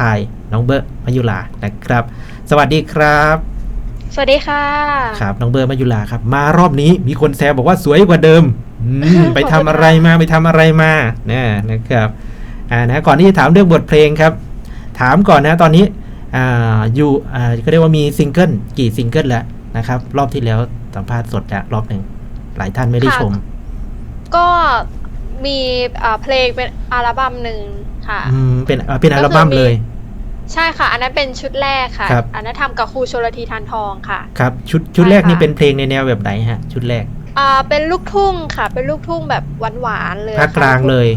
ทายน้องเบอร์มายุลานะครับ สวัสดีครับ สวัสดีค่ะครับน้องเบอร์มายุลาครับ มารอบนี้มีคนแซวบอกว่าสวยกว่าเดิมอืมไปทำอะไรมาไปทำอะไรมาเนี่ยนะครับอ่านะก่อนที่จะถามเรื่องบทเพลงครับ ถามก่อนนะตอนนี้อ่าอยู่อ่าก็เรียกว่ามีซิงเกิลกี่ซิงเกิลแล้วนะครับ รอบที่แล้วสัมภาษณ์สดแล้วรอบหนึ่งหลายท่านไม่ได้ค่ะชม ก็มีเอ่อเพลงเป็นอัลบั้มหนึ่งค่ะอืมเป็นอ่าเป็นก็อัคือลบั้มมีเลย ใช่ค่ะ อันนั้นเป็นชุดแรกค่ะ ครับ อันนั้นทำกับครูชลทีทานทองค่ะครับชุดชุดใช่แรกนี่ค่ะเป็นเพลงในแนวแบบไหนฮะ ชุดแรกอ่าเป็นลูกทุ่งค่ะ เป็นลูกทุ่งแบบหวานๆเลยภาคกลางเลย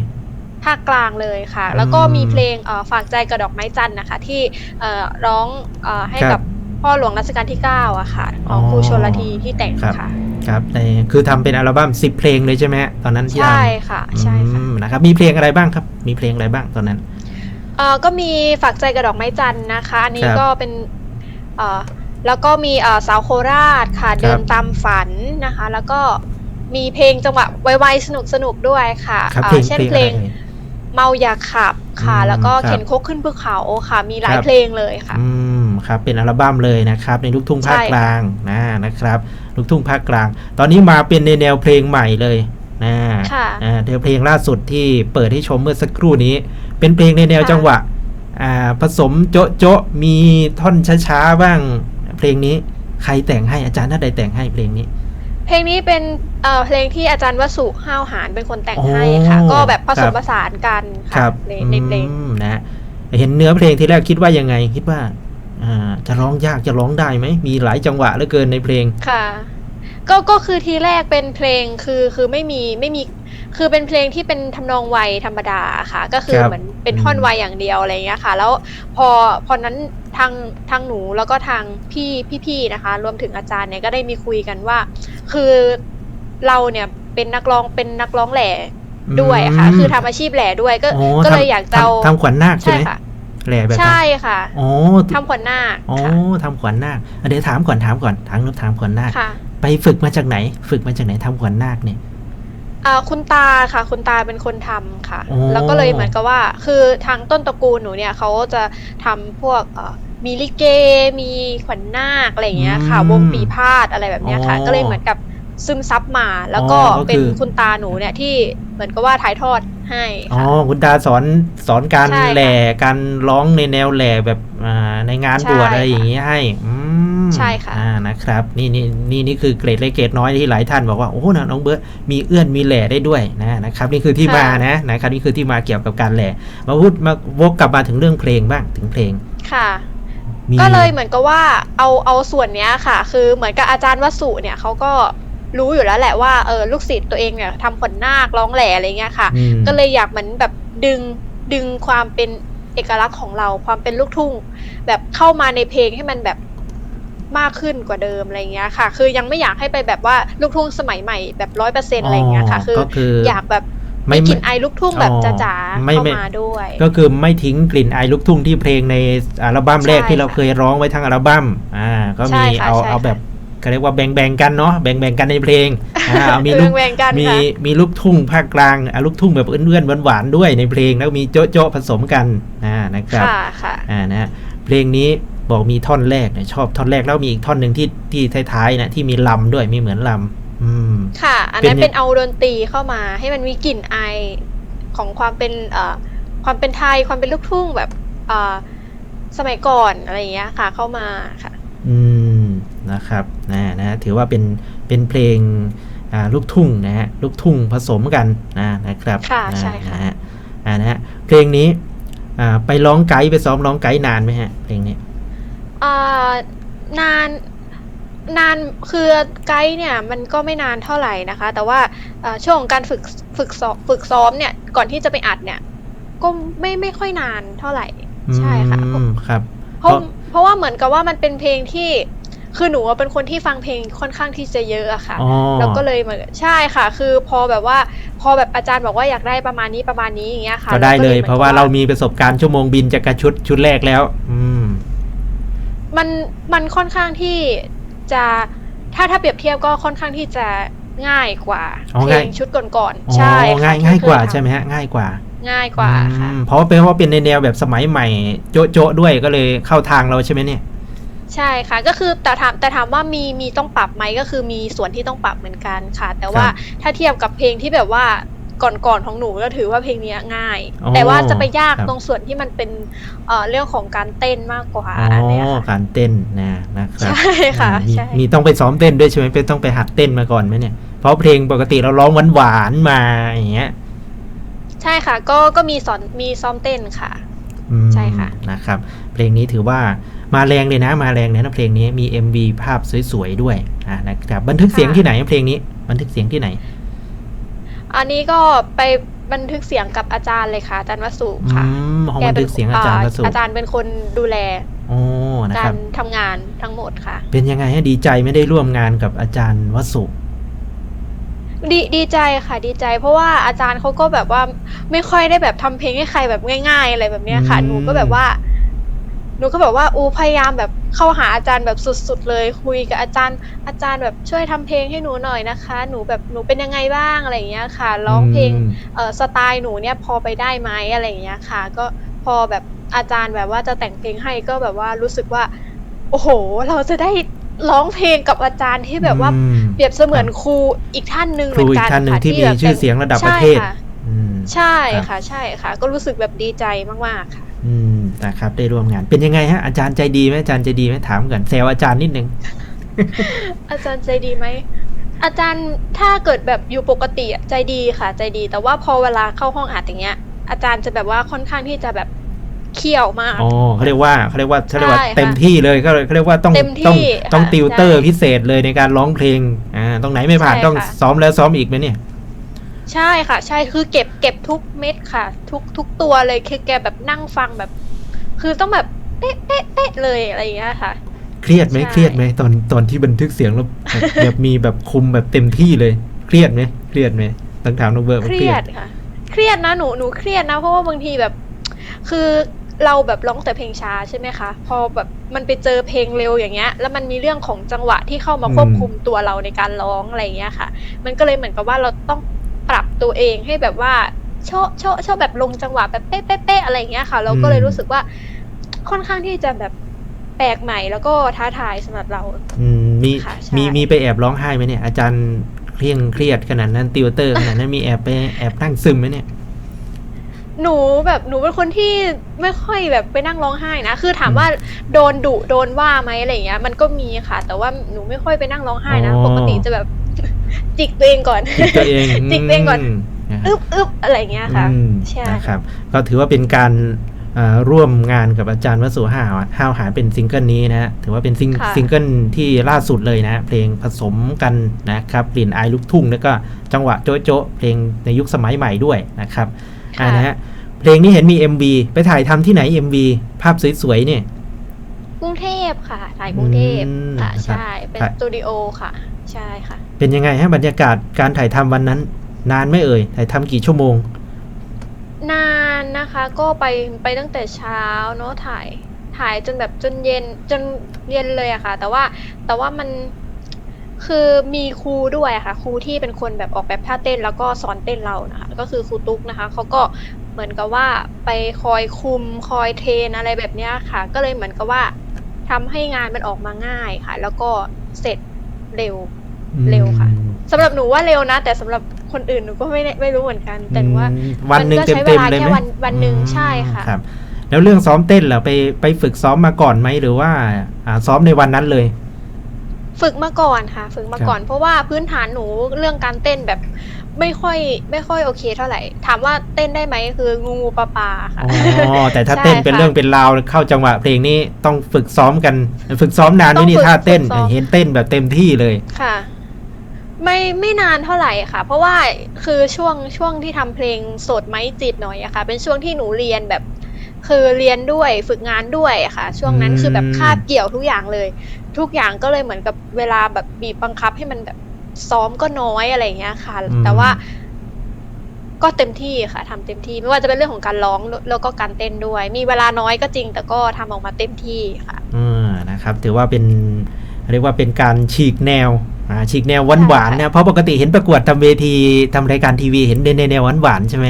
ภาคกลางเลยค่ะอืมแล้วก็มีเพลงเอ่อฝากใจกับดอกไม้จันทร์นะคะ ที่เอ่อร้องเอ่อให้ครับกับพ่อหลวงรัชกาลที่ 9อะค่ะ ของครูชลทีที่แต่งครับ ค่ะ ครับในคือทำเป็นอัลบั้ม10 เพลงเลยใช่ไหมฮะตอนนั้นที่ทำใช่ค่ะ ใช่ค่ะ อืมนะครับมีเพลงอะไรบ้างครับ มีเพลงอะไรบ้างตอนนั้น เอ่อก็มีฝากใจกับดอกไม้จันทร์นะคะ อันนี้ครับก็เป็นเอ่อแล้วก็มีเอ่อสาวโคราชค่ะเดินตามฝันนะคะ แล้วก็มีเพลงจังหวะไวๆสนุกสนุกๆด้วยค่ะครับเอ่เพลองเช่นเพลงเพอะไรลงเอ่ย เมาอยากขับค่ะ อืมแล้วก็ครับเข็นคกขึ้นภูเขาค่ะ มีหลายครับ เพลงเลยค่ะ อืมครับเป็นอัลบั้มเลยนะครับ ในลูกทุ่งภาคใช่ค่ะ กลางนะนะครับลูกทุ่งภาคกลาง ตอนนี้มาเป็นในแนวเพลงใหม่เลยนะค่ะ อ่าเดี๋ยวเพลงล่าสุดที่เปิดให้ชมเมื่อสักครู่นี้ เป็นเพลงในแนวค่ะจังหวะอ่าผสมโจ๊ะโจ๊ะมีท่อนช้าๆบ้าง เพลงนี้ใครแต่งให้อาจารย์ท่านใดแต่งให้เพลงนี้ เพลงนี้เป็นเอ่อเพลงที่อาจารย์วสุห้าวหารเป็นคนแต่งให้ค่ะโอ้ก็แบบผสครัมบผสานกันคค่ะรับในในเพลงอืมนะเห็นเนื้อเพลงที่แรกคิดว่ายังไงคิดว่าอ่าจะร้องยากจะร้องได้ไหมมีหลายจังหวะเหลือเกินในเพลงค่ะ ก็ก็คือทีแรกเป็นเพลงคือคือไม่มีไม่มี คือเป็นเพลงที่เป็นทำนองไวยธรรมดาค่ะ ก็คือครับเหมือนเป็นท่อนอืมไวยอย่างเดียวอะไรเงี้ยค่ะ แล้วพอพอนั้นทางทางหนูแล้วก็ทางพี่พี่ๆนะคะ รวมถึงอาจารย์เนี่ยก็ได้มีคุยกันว่า คือเราเนี่ยเป็นนักร้องเป็นนักร้องแหล่ด้วยอะค่ะอืมคือทำอาชีพแหล่ด้วยก็อ๋อก็เลยทำอยากจะเอาทำทำขวัญนาคใช่ใช่ไหมค่ะแหล่แบบนั้นใช่ค่ะอ๋อทำขวัญนาคอ๋อค่ะทำขวัญนาคอะเดี๋ยวถามก่อนถามก่อนถามถามขวัญนาคค่ะไปฝึกมาจากไหน ฝึกมาจากไหนทำขวัญนาคเนี่ย อ่าคุณตาค่ะ คุณตาเป็นคนทำค่ะโอ้แล้วก็เลยเหมือนกับว่า คือทางต้นตระกูลหนูเนี่ยเขาจะทำพวกเอ่อมีลิเก มีขวัญนาคอะไรอย่างเงี้ยค่ะ อืมวงปีพาดอะไรแบบเนี้ยค่ะ อ๋อก็เลยเหมือนกับซึมซับมา แล้วก็อ๋อก็คือ เป็นคุณตาหนูเนี่ยที่เหมือนกับว่าถ่ายทอดให้อ๋อค่ะ คุณตาสอนสอนการใช่ค่ะแหล่การร้องในแนวแหล่แบบอ่าในงานใช่บวชอะไรอย่างเงี้ยให้อืม ใช่ค่ะอ่านะครับนี่นี่นี่นี่คือเกรดเล็กเกรดน้อยที่หลายท่านบอกว่าโอ้นะน้องเบิร์ตมีเอื้อนมีแหล่ได้ด้วยนะนะครับนี่คือที่มานะนะครับนี่คือที่มาเกี่ยวกับการแหล่มาพูดมาวกกลับมาถึงเรื่องเพลงบ้างถึงเพลงค่ะมีก็เลยเหมือนกับว่าเอาเอาส่วนเนี้ยค่ะ คือเหมือนกับอาจารย์วสุเนี่ยเขาก็รู้อยู่แล้วแหละว่าเออลูกศิษย์ตัวเองเนี่ยทำขนนาคร้องแหล่อะไรเงี้ยค่ะอืมก็เลยอยากเหมือนแบบดึงดึงความเป็นเอกลักษณ์ของเราความเป็นลูกทุ่ง แบบเข้ามาในเพลงให้มันแบบ มากขึ้นกว่าเดิมอะไรเงี้ยค่ะ คือยังไม่อยากให้ไปแบบว่าลูกทุ่งสมัยใหม่แบบร้อยเปอร์เซ็นต์อะไรเงี้ยค่ะ คือก็คืออยากแบบไม่มีกลิ่นไอายลูกทุ่งแบบอ๋อจ๋าๆไม่เข้าไม่มาด้วย ก็คือไม่ทิ้งกลิ่นอายลูกทุ่งที่เพลงในอัลบั้มแรกใช่ที่เราค่ะเคยร้องไว้ทั้งอัลบั้มอ่าก็ใช่มีค่ะเอาใช่เอาค่ะแบบเขาเรียกว่าแบ่งแบ่งๆกันเนาะแบ่งแบ่งๆกันในเพลงอ่าเอามีเออลูกแบ่งกันมีค่ะมีลูกทุ่งภาคกลางอะลูกทุ่งแบบเอื้อนๆหวานๆด้วยในเพลงแล้วมีโจ๊ะโจ๊ะผสมกันอ่านะครับค่ะค่ะอ่านะเพลงนี้ บอกมีท่อนแรกเนี่ยชอบท่อนแรกแล้วมีอีกท่อนหนึ่งที่ที่ท้ายๆนะที่มีลำด้วยมีเหมือนลำอืมค่ะ อันนั้นเป็นยังเป็นเอาดนตรีเข้ามา ให้มันมีกลิ่นไอายของความเป็นเอ่อความเป็นไทยความเป็นลูกทุ่งแบบเอ่อสมัยก่อนอะไรอย่างเงี้ยค่ะเข้ามาค่ะ อืมนะครับนะนะถือว่าเป็นเป็นเพลงอ่าลูกทุ่งนะฮะลูกทุ่งผสมกันนะนะครับค่ะนะใช่ค่ะนะฮะอ่านะฮะเพลงนี้อ่าไปร้องไกด์ไปซ้อมร้องไกด์นานไหมฮะเพลงนี้ เอ่อนานนานคือไกด์เนี่ยมันก็ไม่นานเท่าไหร่นะคะ แต่ว่าเอ่อช่วงของการฝึกฝึกซ้อมฝึกซ้อมเนี่ยก่อนที่จะไปอัดเนี่ย ก็ไม่ไม่ค่อยนานเท่าไหร่ ใช่ค่ะ อืมครับ เพราะเพราะเพราะว่าเหมือนกับว่ามันเป็นเพลงที่คือหนูอะเป็นคนที่ฟังเพลงค่อนข้างที่จะเยอะอะค่ะ อ๋อแล้วก็เลยเหมือนใช่ค่ะ คือพอแบบว่า พอแบบอาจารย์บอกว่าอยากได้ประมาณนี้ประมาณนี้อย่างเงี้ยค่ะก็ได้เลยหมือนเพราะว่าเรามีประสบการณ์ชั่วโมงบินจากกระชุดชุดแรกแล้ว อืม มันมันค่อนข้างที่จะถ้าถ้าเปรียบเทียบก็ค่อนข้างที่จะง่ายกว่าอ๋อเพลง่ายงชุดก่อนอ๋อๆใช่ค่ะง่ายที่ง่ายกว่าเคทำใช่ไหมฮะง่ายกว่า ง่ายกว่าค่ะอืมเพราะว่าเป็นเพราะว่าเป็นในแนวแบบสมัยใหม่ โจ๊ะโจ๊ะด้วยก็เลยเข้าทางเราใช่ไหมเนี่ยใช่ค่ะก็คือแต่ถามแต่ถามว่ามีมีต้องปรับไหมก็คือมีส่วนที่ต้องปรับเหมือนกันค่ะ แต่ว่าครับถ้าเทียบกับเพลงที่แบบว่า ก่อนๆของหนูก็ถือว่าเพลงเนี้ยง่าย อ๋อแต่ว่าจะไปยากครับ ตรงส่วนที่มันเป็นเอ่อเรื่องของการเต้นมากกว่าอ๋ออันเนี้ยค่ะ การเต้นนะนะครับใช่ค่ะอ่ามีใช่ มีต้องไปซ้อมเต้นด้วยใช่ไหมเป็นต้องไปหัดเต้นมาก่อนไหมเนี่ย เพราะเพลงปกติเราร้องหวานๆมาอย่างเงี้ย ใช่ค่ะ ก็ก็มีสอนมีซ้อมเต้นค่ะ อืมใช่ค่ะ นะครับ เพลงนี้ถือว่ามาแรงเลยนะ มาแรงเลยนะเพลงนี้มี MV ภาพสวยๆด้วยอ่านะครับบันทึกเสียงที่ไหนเพลงนี้ บันทึกเสียงที่ไหน อันนี้ก็ไปบันทึกเสียงกับอาจารย์เลยค่ะอาจารย์วสุอืค่ะมห้องบันทึกเสียงอาจารย์วสุอาจารย์เป็นคนดูแลโอ้นะกาครัรบ ทำงานทั้งหมดค่ะ เป็นยังไงให้ดีใจไม่ได้ร่วมงานกับอาจารย์วสุดีดีใจค่ะดีใจ เพราะว่าอาจารย์เขาก็แบบว่าไม่ค่อยได้แบบทำเพลงให้ใครแบบง่าย ๆ อะไรแบบเนี้ยค่ะอืมหนูก็แบบว่า หนูก็แบบว่าอูพยายามแบบเข้าหาอาจารย์แบบสุดๆเลย คุยกับอาจารย์ อาจารย์แบบช่วยทำเพลงให้หนูหน่อยนะคะ หนูแบบหนูเป็นยังไงบ้างอะไรอย่างเงี้ยค่ะร้องเพลงอืมเออสไตล์หนูเนี่ยพอไปได้ไหมอะไรอย่างเงี้ยค่ะ ก็พอแบบอาจารย์แบบว่าจะแต่งเพลงให้ก็แบบว่ารู้สึกว่า โอ้โห เราจะได้ร้องเพลงกับอาจารย์ที่แบบว่าอืมเปรียบเสมือนครูอีกท่านหนึ่งคเหรูมือนอีกักนท่านหนึ่งค่ะที่มีแบบชื่อเสียงระดับประเทศใช่ค่ะอืมใช่ครับค่ะ ใช่ค่ะ ก็รู้สึกแบบดีใจมากๆค่ะ อืม นะครับ ได้ร่วมงาน เป็นยังไงฮะอาจารย์ใจดีไหมอาจารย์ใจดีไหมถามก่อนแซวอาจารย์นิดนึง อาจารย์ใจดีไหมอาจารย์ถ้าเกิดแบบอยู่ปกติอะใจดีค่ะ ใจดี แต่ว่าพอเวลาเข้าห้องอัดอย่างเงี้ย อาจารย์จะแบบว่าค่อนข้างที่จะแบบเขี่ยวมาก อ๋อเขาเรียกว่าเขาเรียกว่าเขาเรียกว่าใช่ค่ะเต็มที่เลยเขาเขาเรียกว่าต้องเต็มที่ต้องต้องค่ะติวเตอร์ใช่พิเศษเลยในการร้องเพลง อ่า ตรงไหนไม่ผ่านใช่ต้องค่ะซ้อมแล้วซ้อมอีกไหมเนี่ย ใช่ค่ะ ใช่ คือเก็บเก็บทุกเม็ดค่ะ ทุกทุกตัวเลย คือแกแบบนั่งฟังแบบ คือต้องแบบเป๊ะเป๊ะเป๊ะเลยอะไรอย่างเงี้ยค่ะ เครียดไหมใช่ เครียดไหมตอนตอนที่บันทึกเสียงแล้วแบบแบบมีแบบคุมแบบเต็มที่เลย เครียดไหมเครียดไหมต้องถามน้องเบิร์ดว่าเคเครีรียยด ดค่ะ เครียดนะหนูหนูเครียดนะ เพราะว่าบางทีแบบ คือเราแบบร้องแต่เพลงช้าใช่ไหมคะพอแบบมันไปเจอเพลงเร็วอย่างเงี้ย แล้วมันมีเรื่องของจังหวะที่เข้ามาควบคุมตัวเราในการร้องอะไรอย่างเงี้ยค่ะ มันก็เลยเหมือนกับว่าเราต้องปรับตัวเองให้แบบว่าโชะโชะโชะแบบลงจังหวะแบบเป๊ะเป๊ะเป๊ะอะไรอย่างเงี้ยค่ะ เราก็เลยรู้สึกว่า ค่อนข้างที่จะแบบแปลกใหม่แล้วก็ท้าทายสำหรับเรา อืมมีค่ะใช่ มีมีไปแอบร้องไห้ไหมเนี่ย อาจารย์เครียงเครียดขนาดนั้นติวเตอร์ขนาดนั้นมีแอบไปแอบนั่งซึมไหมเนี่ย หนูแบบหนูเป็นคนที่ไม่ค่อยแบบไปนั่งร้องไห้นะ คือถามว่าโดนดุโดนว่าไหมอะไรอย่างเงี้ย มันก็มีค่ะ แต่ว่าหนูไม่ค่อยไปนั่งร้องไห้นะ อ๋อ ปกติจะแบบ จิกตัวเองก่อน จิกตัวเองจิกตัวเองก่อน มนะครับ อึ๊บอึ๊บอะไรอย่างเงี้ยค่ะ อืมใช่ นะครับก็ถือว่าเป็นการเอ่อ ร่วมงานกับอาจารย์วสุห้าวห้าวหาเป็นซิงเกิลนี้นะฮะถือว่าเป็นซิงค่ะซิงเกิลที่ล่าสุดเลยนะ เพลงผสมกันนะครับเปลี่ยนไอายลูกทุ่ง แล้วก็จังหวะโจ๊ะโจ๊ะเพลงในยุคสมัยใหม่ด้วยนะครับอ่านะฮะเพลงนี้เห็นมี MV ไปถ่ายทำที่ไหน MV ภาพสวยๆเนี่ยกรุงเทพค่ะ ถ่ายกรุงเทพอืมค่ะนะครับใช่เป็นถ่ายสตูดิโอค่ะ ใช่ค่ะ เป็นยังไงฮะบรรยากาศการถ่ายทำวันนั้น นานไหม่เอ่ยถ่ายทำกี่ชั่วโมง นาน นะคะก็ไปไปตั้งแต่เช้าเนาะถ่ายถ่ายจนแบบจนเย็นจนเย็นเลยอะค่ะ แต่ว่าแต่ว่ามันคือมีครูด้วยอะค่ะครูที่เป็นคนแบบออกแบบท่าเต้นแล้วก็สอนเต้นเรานะคะก็คือครูตุ๊กนะคะเขาก็เหมือนกับว่าไปคอยคุมคอยเทรนอะไรแบบเนี้ยค่ะ ก็เลยเหมือนกับว่าทำให้งานมันออกมาง่ายค่ะ แล้วก็เสร็จเร็วเร็วค่ะสำหรับหนูว่าเร็วนะ แต่สำหรับ คนอื่นหนูก็ไม่แน่ไม่รู้เหมือนกัน แต่หนูว่าอืมวันหนึ่งมันก็เต็มใช้เต็มเวลาเลยไหมแค่วันวันหนึ่งอืมใช่ค่ะรับ แล้วเรื่องซ้อมเต้นเหรอไปไปฝึกซ้อมมาก่อนไหมหรือว่าอ่าซ้อมในวันนั้นเลย ฝึกมาก่อนค่ะ ฝึกมาครับก่อน เพราะว่าพื้นฐานหนูเรื่องการเต้นแบบไม่ค่อยไม่ค่อยโอเคเท่าไหร่ ถามว่าเต้นได้ไหมคืองูงูปลาปลาค่ะอ๋อแต่ถ้าใช่เต้นเป็นค่ะเรื่องเป็นราวเข้าจังหวะเพลงนี้ต้องฝึกซ้อมกัน ฝึกซ้อมนานไหมต้องนี่ฝึกท่าเต้นฝึกซ้อมเห็นเต้นแบบเต็มที่เลยค่ะ ไม่ไม่นานเท่าไหร่ค่ะ เพราะว่าคือช่วงช่วงที่ทำเพลงโสดไหมจีบหน่อยอะค่ะ เป็นช่วงที่หนูเรียนแบบ คือเรียนด้วยฝึกงานด้วยอะค่ะ ช่วงนั้นอืมคือแบบคาบเกี่ยวทุกอย่างเลย ทุกอย่างก็เลยเหมือนกับเวลาแบบบีบบังคับให้มันแบบซ้อมก็น้อยอะไรอย่างเงี้ยค่ะแต่ว่าก็เต็มที่ค่ะทำเต็มที่ไม่ว่าจะเป็นเรื่องของการร้องแล้วก็การเต้นด้วย มีเวลาน้อยก็จริง แต่ก็ทำออกมาเต็มที่ค่ะ อ่านะครับ ถือว่าเป็นเรียกว่าเป็นการฉีกแนวอ่า ฉีกแนวหวานหวานๆใช่นะเพราะปกติเห็นประกวดทำเวทีทำรายการทีวีเห็นในแนวหวานหวานๆใช่ไหม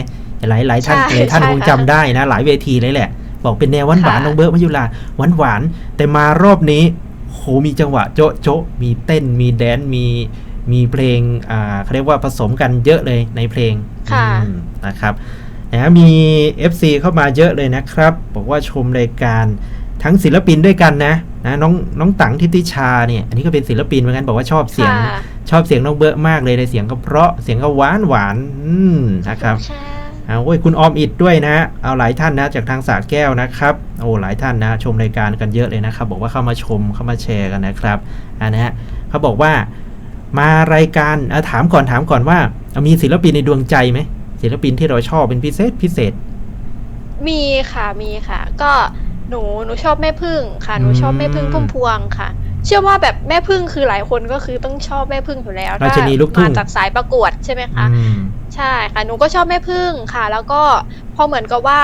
หลายหลายท่านใช่หลายท่านใช่คงค่ะจำได้นะ หลายเวทีเลยแหละ บอกเป็นแนวหวานหวานค่ะน้องเบิร์ดมายุลาหวานหวานๆแต่มารอบนี้โหมีจังหวะโจ๊ะโจ๊ะมีเต้นมีแดนซ์มีมีเพลงอ่าเขาเรียกว่าผสมกันเยอะเลยในเพลงค่ะอืมนะครับนะมี FC เข้ามาเยอะเลยนะครับ บอกว่าชมรายการ ทั้งศิลปินด้วยกันนะนะน้องน้องตังทิติชาเนี่ยอันนี้ก็เป็นศิลปินเหมือนกันบอกว่าชอบเสียงค่ะชอบเสียงน้องเบิร์ดมากเลยในเสียงก็เพราะเสียงก็หวานหวานอืมนะครับใช่เอาโอ้ยคุณออมอิดด้วยนะ เอาหลายท่านนะจากทางสระแก้วนะครับโอ้หลายท่านนะชมรายการกันเยอะเลยนะครับ บอกว่าเข้ามาชมเข้ามาแชร์กันนะครับอันนะฮะเขาบอกว่ามารายการอะถามก่อนถามก่อนว่าเอามีศิลปินในดวงใจไหมศิลปินที่เราชอบเป็นพิเศษพิเศษ มีค่ะมีค่ะ ก็ หนูหนูชอบแม่พึ่งค่ะหนูชอบแม่พึ่งอืมพุ่มพวงค่ะ เชื่อว่าแบบแม่พึ่งคือหลายคนก็คือต้องชอบแม่พึ่งอยู่แล้วราชินีลูกทุ่งมาจากสายประกวดใช่ไหมคะอืมใช่ค่ะหนูก็ชอบแม่พึ่งค่ะ แล้วก็พอเหมือนกับว่า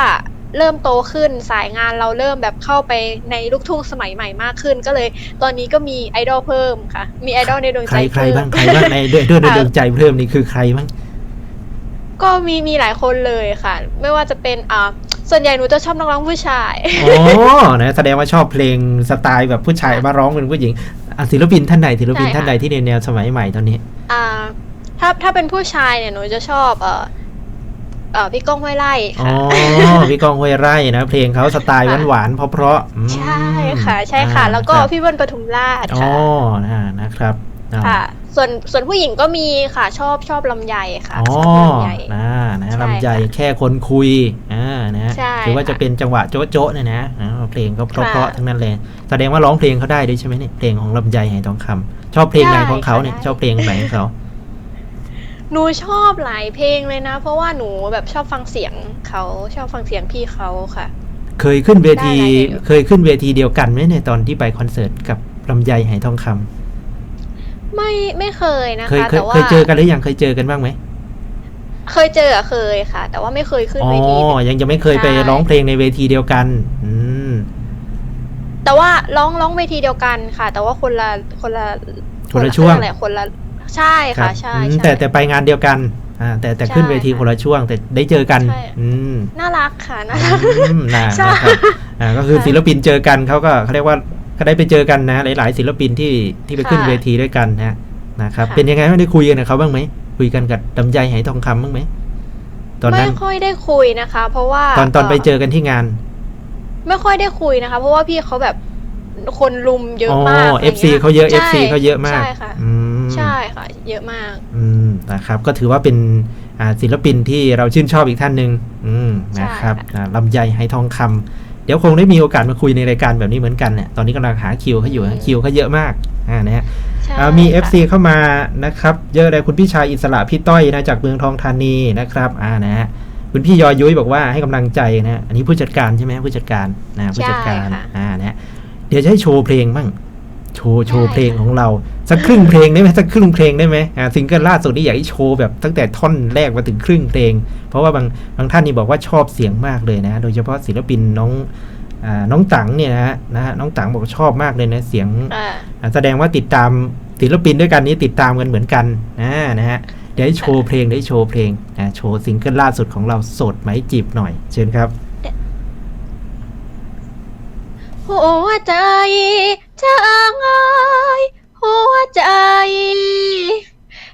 เริ่มโตขึ้นสายงานเราเริ่มแบบเข้าไปในลูกทุ่งสมัยใหม่มากขึ้น ก็เลย ตอนนี้ก็มีไอดอลเพิ่มค่ะ มีไอดอลในดวงใคใจรใครเพิ่มบ้างใครบ้างในด้วยด้วยในค่ะดวงใจเพิ่มนี่คือใครบ้างก็มีมีหลายคนเลยค่ะ ไม่ว่าจะเป็นอ่า ส่วนใหญ่หนูจะชอบนักร้องผู้ชาย อ๋อ นะแสดงว่าชอบเพลงสไตล์แบบผู้ชายมาร้องเป็นผู้หญิงอะศิลปินท่านใดศิลปินใช่ค่ะท่านใดที่ในแนวสมัยใหม่ตอนนี้ อ่า ถ้าถ้าเป็นผู้ชายเนี่ยหนูจะชอบเอ่อเอ่อพี่ก้องห้วยไร่อ๋อค่ะพี่กองห้วยไร่นะเพลงเขาสไตล์หวานๆเพราะๆอืมใช่ค่ะ ใช่ค่ะอ่าแล้วก็ครับพี่เบิ้ลปทุมราชอ๋อค่ะนะนะครับอ่าค่ะ ส่วนส่วนผู้หญิงก็มีค่ะชอบชอบลำไยค่ะอ๋อชอบลำไย นะนะใช่ลำใจค่ะแค่คนคุยอ่านะใช่ถือว่าจะค่ะเป็นจังหวะโจ๊ะๆเนี่ยนะอ่าเพลงก็เพราะค่ะๆทั้งนั้นเลยแสดงว่าร้องเพลงเขาได้ด้วยใช่ไหมเนี่ยเพลงของลำไยไหทองคำชอบเพลงไหนของเขาเนี่ยได้ชอบเพลงไหนของเขา หนูชอบหลายเพลงเลยนะ เพราะว่าหนูแบบชอบฟังเสียงเขาชอบฟังเสียงพี่เขาค่ะ เคยขึ้นเวทีได้ได้อยู่ เคยขึ้นเวทีเดียวกันไหมเนี่ยตอนที่ไปคอนเสิร์ตกับลำไยไหทองคำ ไม่ไม่เคยนะเคยคะเคยแต่ว่าเคยเจอกันหรือยังเคยเจอกันบ้างไหมเคยเจออะเคยค่ะ แต่ว่าไม่เคยขึ้นอ๋อเวที ยังจะไม่เคยไปใช่ ร้องเพลงในเวทีเดียวกัน อืม แต่ว่าร้องร้องเวทีเดียวกันค่ะ แต่ว่าคนละคนละคนละช่วงอะไรคนละใช่ครัค่ะบใช่อืมใช่ แต่แต่ไปงานเดียวกัน อ่า แต่แต่ขึ้นใช่เวทีค่ะคนละช่วง แต่ได้เจอกัน ใช่ อืมน่ารักค่ะน่าอืรักมนะใช่นะครับอ่าก็คือค่ะศิลปินเจอกันเขาก็เขาเรียกว่า ก็ได้ไปเจอกันนะ หลายๆ ศิลปินที่ที่ไปขึ้นค่ะ เวทีด้วยกันนะนะครับค่ะเป็นยังไงไม่ได้คุยกันกับเขาบ้างไหมคุยกันกับลำไยไหทองคำบ้างไหมตอนไม่นั้นค่อยได้คุยนะคะ เพราะว่าตอนตอนไปเจอกันที่งานไม่ค่อยได้คุยนะคะ เพราะว่าพี่เขาแบบคนลุมเยอะอ๋อมากเอฟซีเขาเยอะเอใช่ฟซีเขาเยอะมากใช่ค่ะ อืม ใช่ค่ะ เยอะมาก อืมนะครับก็ถือว่าเป็นอ่าศิลปินที่เราชื่นชอบอีกท่านหนึ่งอืมใช่นะครับค่ะ อ่าลำไยไหทองคำเดี๋ยวคงได้มีโอกาสมาคุยในรายการแบบนี้เหมือนกันเนี่ย ตอนนี้กำลังหาคิวเขาอยู่นะคิวเขาเยอะมากอ่านะฮะใช่อ่ามีค่ะ FC เข้ามานะครับ เยอะเลยคุณพี่ชายอิสระพี่ต้อยนะจากเมืองทองธานีนะครับอ่านะฮะคุณพี่ยอยุ้ยบอกว่าให้กำลังใจนะฮะอันนี้ผู้จัดการใช่ไหมผู้จัดการนะผู้จัดการใช่ค่ะอ่านะฮะเดี๋ยวจะให้โชว์เพลงบ้าง โชว์โชว์ได้เพลงของเรา สักครึ่งเพลงได้ไหมสักครึ่งเพลงได้ไหมอ่าซิงเกิลล่าสุดนี่อยากให้โชว์แบบตั้งแต่ท่อนแรกมาถึงครึ่งเพลง เพราะว่าบางบางท่านนี่บอกว่าชอบเสียงมากเลยนะ โดยเฉพาะศิลปินน้องอ่าน้องตังเนี่ยนะฮะนะฮะน้องตังบอกว่าชอบมากเลยนะเสียงอ่าอ่าแสดงว่าติดตามศิลปินด้วยกันนี้ติดตามกันเหมือนกันนะนะฮะเดี๋ยวให้โชว์เพลงได้โชว์เพลงนะโชว์ซิงเกิลล่าสุดของเราโสดไหมจีบหน่อย เชิญครับ หัวใจ จางเอยหัวใจ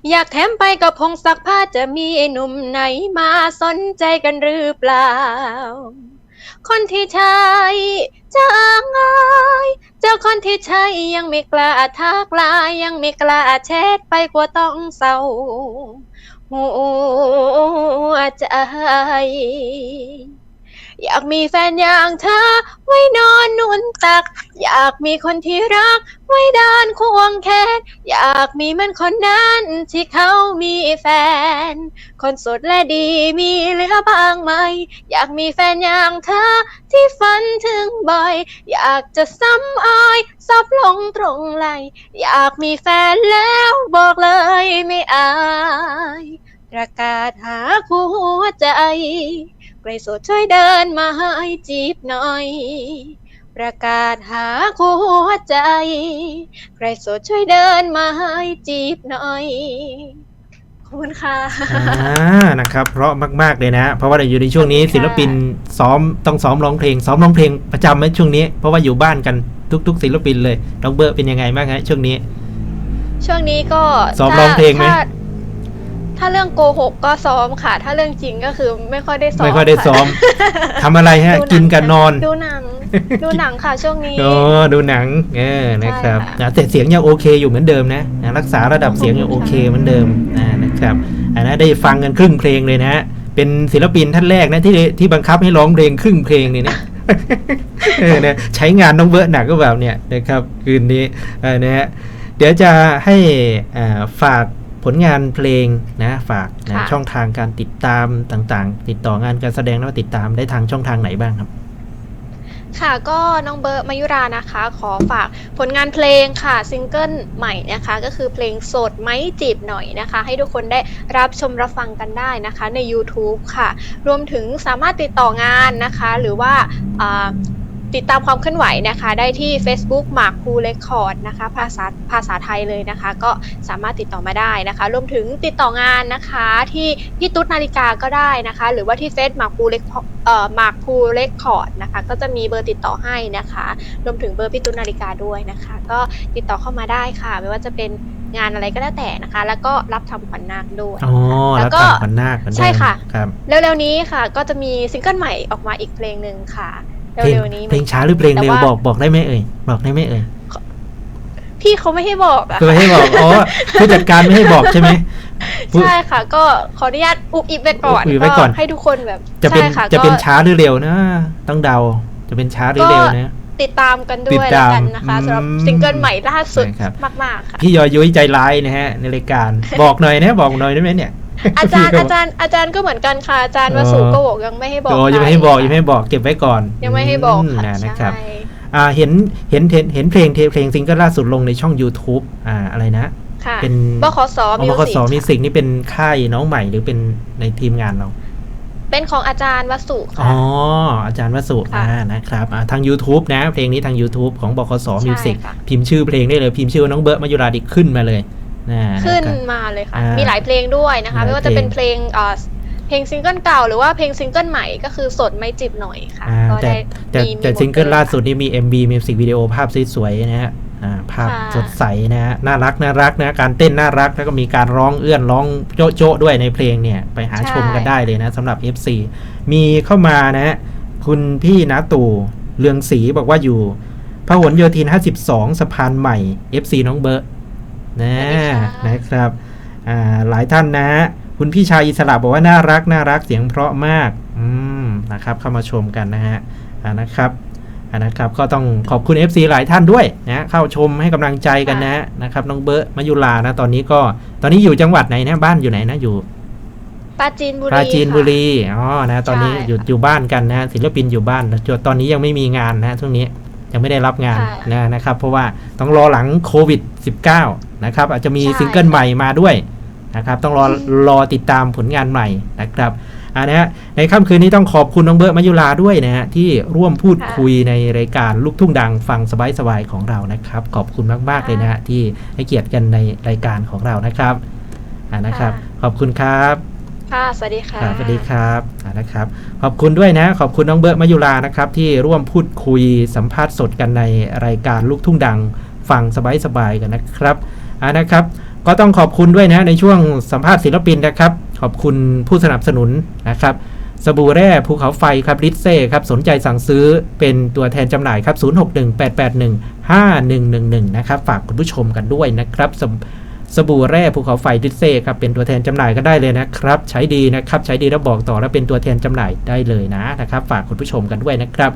อยากแถมไปกับพงซักผ้าจะมีหนุ่มไหนมาสนใจกันหรือเปล่า คนที่ใช่จางเอยเจ้าคนที่ใช่ยังไม่กล้าทักไลายยังไม่กล้าแชทไปกลัวต้องเศร้าหัวใจ อยากมีแฟนอย่างเธอ ไว้นอนนุนตัก อยากมีคนที่รัก ไว้ด้านควงแขนอยากมีมันคนนั้นที่เขามีแฟน คนสดและดีมีเหลือบ้างไหม อยากมีแฟนอย่างเธอ ที่ฝันถึงบ่อย อยากจะซ้ำอ้อยซับลงตรงไหลอยากมีแฟนแล้วบอกเลยไม่อาย ประกาศหาคู่หัวใจ ใกล้โสดช่วยเดินมาให้จีบหน่อย ประกาศหาคู่หัวใจ ใครโสดช่วยเดินมาให้จีบหน่อยคคุณค่ะ อ่านะครับ เพราะมาก ๆ เลยนะ เพราะว่าอยู่ในช่วงนี้ค่ะศิลปินซ้อมต้องซ้อมร้องเพลง ซ้อมร้องเพลงประจำไหมช่วงนี้ เพราะว่าอยู่บ้านกันทุก ๆ ศิลปินเลยน้องเบอร์เป็นยังไงบ้างฮะช่วงนี้ ช่วงนี้ก็ซ้อมถ้าร้องเพลงไหมถ้า ถ้าเรื่องโกหกก็ซ้อมค่ะ ถ้าเรื่องจริงก็คือไม่ค่อยได้ซ้อมไม่ค่อยได้ซ้อมค่ะทำอะไรฮะดูหงกินกันนอน ดูหนัง ดูหนังค่ะช่วงนี้โอ้ดูหนังเออนะครับใช่ค่ะนะแต่เสียงยังโอเคอยู่เหมือนเดิมนะนะ รักษาระดับเสียงยังโอเคเหมือนเดิมนะนะครับอันนั้นได้ฟังกันครึ่งเพลงเลยนะฮะเป็นศิลปินท่านแรกนะที่ที่บังคับให้ร้องเพลงครึ่งเพลงเนี่ยนะเออนะใช้งานน้องเบิร์ตหนักก็แบบเนี่ยนะครับคืนนี้เออนะฮะเดี๋ยวจะให้อ่าฝาก ผลงานเพลงนะฝากนะค่ะช่องทางการติดตามต่างๆ ติดต่องานการแสดงแล้วก็ติดตามได้ทางช่องทางไหนบ้างครับ ค่ะก็น้องเบิร์ตมายุรานะคะ ขอฝากผลงานเพลงค่ะซิงเกิลใหม่นะคะ ก็คือเพลงโสดไหมจีบหน่อยนะคะ ให้ทุกคนได้รับชมรับฟังกันได้นะคะใน YouTube ค่ะ รวมถึงสามารถติดต่องานนะคะ หรือว่าอ่า ติดตามความเคลื่อนไหวนะคะ ได้ที่ Facebook หมากคูเรคคอร์ดนะคะ ภาษาภาษาไทยเลยนะคะ ก็สามารถติดต่อมาได้นะคะ รวมถึงติดต่องานนะคะที่พี่ตุ๊ดนาฬิกาก็ได้นะคะ หรือว่าที่เฟซหมากคูเรคเอ่อหมากคูเรคคอร์ดนะคะ ก็จะมีเบอร์ติดต่อให้นะคะ รวมถึงเบอร์พี่ตุ๊ดนาฬิกาด้วยนะคะ ก็ติดต่อเข้ามาได้ค่ะ ไม่ว่าจะเป็นงานอะไรก็แล้วแต่นะคะ แล้วก็รับทำขวัญนาคด้วยอ๋อแล้แล้ววก็ก็ขวัญนาคเหมือนเดิมใช่ค่ะครับเร็วๆนี้ค่ะ ก็จะมีซิงเกิลใหม่ออกมาอีกเพลงหนึ่งค่ะ เพลงเร็วๆนี้ เพลงช้าหรือเพลงเร็วแต่ว่า บอกบอกได้ไหมเอ่ยบอกได้ไหมเอ่ยพี่เขาไม่ให้บอกอะคือให้บอกอ๋อผู้จัดการไม่ให้บอกใช่ไหมผู้ใช่ค่ะ ก็ขออนุญาตอุบอิบไว้ก่อนอุบอิบไว้ก่อน ให้ทุกคนแบบจะเป็นใช่ค่ะจะเป็นก็ ช้าหรือเร็วนะต้องเดาจะเป็นช้าหรือเร็วนะ ติดตามกันด้ติวยดแล้ตาวมกันนะคะสำหรับอืมซิงเกิลใหม่ล่าสุดใช่ครับ มาก ๆ ค่ะ พี่ยอยุ้ยใจร้ายนะฮะในรายการ บอกหน่อยนะบอกหน่อยได้ไหมเนี่ย อาจารย์พี่ก็อาจารย์อาจารย์ก็เหมือนกันค่ะอาจารย์อ๋วอสุก็บอกยังไม่ให้บอกโอ้ยังไม่ให้บอกใครยังไม่ให้บอกเก็บไว้ก่อน ยังไม่ให้บอกมค่ะนะนะครับใช่อ่าเห็นเห็นเห็นเห็นเพลงเพลงซิงเกิลล่าสุดลงในช่อง YouTube อ่าอะไรนะค่ะเป็นบขสอมิบวคสิสกมิวสิกนี่เป็นค่ายน้องใหม่หรือเป็นในทีมงานเรา เป็นของอาจารย์วสุอ๋ค่ะออาจารย์วสุค่ะอ่านะครับอ่าทาง YouTube นะ เพลงนี้ทาง YouTube ของบคสใช่มิวสิกค่ะพิมพ์ชื่อเพลงได้เลยพิมพ์ชื่อว่าน้องเบิร์ตมายุราดิขึ้นมาเลย นะะขึ้นครับมาเลยค่ะ อ่ามีมีหลายเพลงด้วยนะคะ หลายไม่ว่าจะเป็นเพเพลลงงเอ่อเพลงซิงเกิลเก่าหรือว่าเพลงซิงเกิลใหม่ก็คือสดไม่จิบหน่อยค่ะ อ่าก็แต่ได้แต่มีแต่มีซิงเกิลหมดยล่าสุดนี่มี MV มิวสิกวิดีโอภาพสวยๆนะฮะอ่าภาพค่ะ สดใสนะฮะน่ารักน่ารักนะการเต้นน่ารักแล้วก็มีการร้องเอื้อนร้องโจ๊ะโจ๊ะด้วยในเพลงเนี่ย ไปหาชมกันได้เลยนะสำหรับ FC มีเข้ามานะฮะคุณพี่นาตู่เรืองศรีบอกว่าอยู่พหลโยธิน 52สะพานใหม่ FC น้องเบิร์ต นะสวัสดีค่ะนะครับอ่าหลายท่านนะฮะคุณพี่ชายอิสระบอกว่าน่ารักน่ารักเสียงเพราะมากอืมนะครับเข้ามาชมกันนะฮะอ่านะครับอ่านะครับก็ต้องขอบคุณ FC หลายท่านด้วยนะเข้าชมให้กำลังใจกันนะนะครับน้องเบิร์ตมายุลานะตอนนี้ก็ตอนนี้อยู่จังหวัดไหนนะบ้านอยู่ไหนนะอยู่ปราจีนบุรีปราจีนค่ะบุรีอ๋อนะตอนนี้ใช่อยู่ค่ะอยู่บ้านกันนะศิลปินอยู่บ้านแล้วตอนนี้ยังไม่มีงานนะช่วงนี้ ยังไม่ได้รับงานค่ะนะนะครับ เพราะว่าต้องรอหลังโควิด -19 นะครับ อาจจะมีใช่ซิงเกิลใหม่มาด้วยนะครับ ต้องรอรอติดตามผลงานใหม่นะครับอ่านะฮะในค่ำคืนนี้ต้องขอบคุณน้องเบิร์ตมายุลาด้วยนะฮะที่ร่วมพูดค่ะคุยในรายการลูกทุ่งดังฟังสบายๆของเรานะครับ ขอบคุณมากๆเลยนะฮะที่ให้เกียรติกันในรายการของเรานะครับอ่านะครับ ขอบคุณครับ ค่ะ สวัสดีค่ะสวัสดีครับนะครับ ขอบคุณด้วยนะ ขอบคุณน้องเบิร์ตมายุรานะครับ ที่ร่วมพูดคุยสัมภาษณ์สดกันในรายการลูกทุ่งดังฟังสบายๆกันนะครับอ่านะครับ ก็ต้องขอบคุณด้วยนะในช่วงสัมภาษณ์ศิลปินนะครับ ขอบคุณผู้สนับสนุนนะครับสบู่แร่ภูเขาไฟครับลิตเซ่ครับสนใจสั่งซื้อเป็นตัวแทนจำหน่ายครับ 0618815111 นะครับ ฝากคุณผู้ชมกันด้วยนะครับ สบู่แร่ภูเขาไฟดิเซ่ครับเป็นตัวแทนจำหน่ายก็ได้เลยนะครับ ใช้ดีนะครับ ใช้ดีแล้วบอกต่อแล้วเป็นตัวแทนจำหน่ายได้เลยนะนะครับ ฝากคุณผู้ชมกันด้วยนะครับ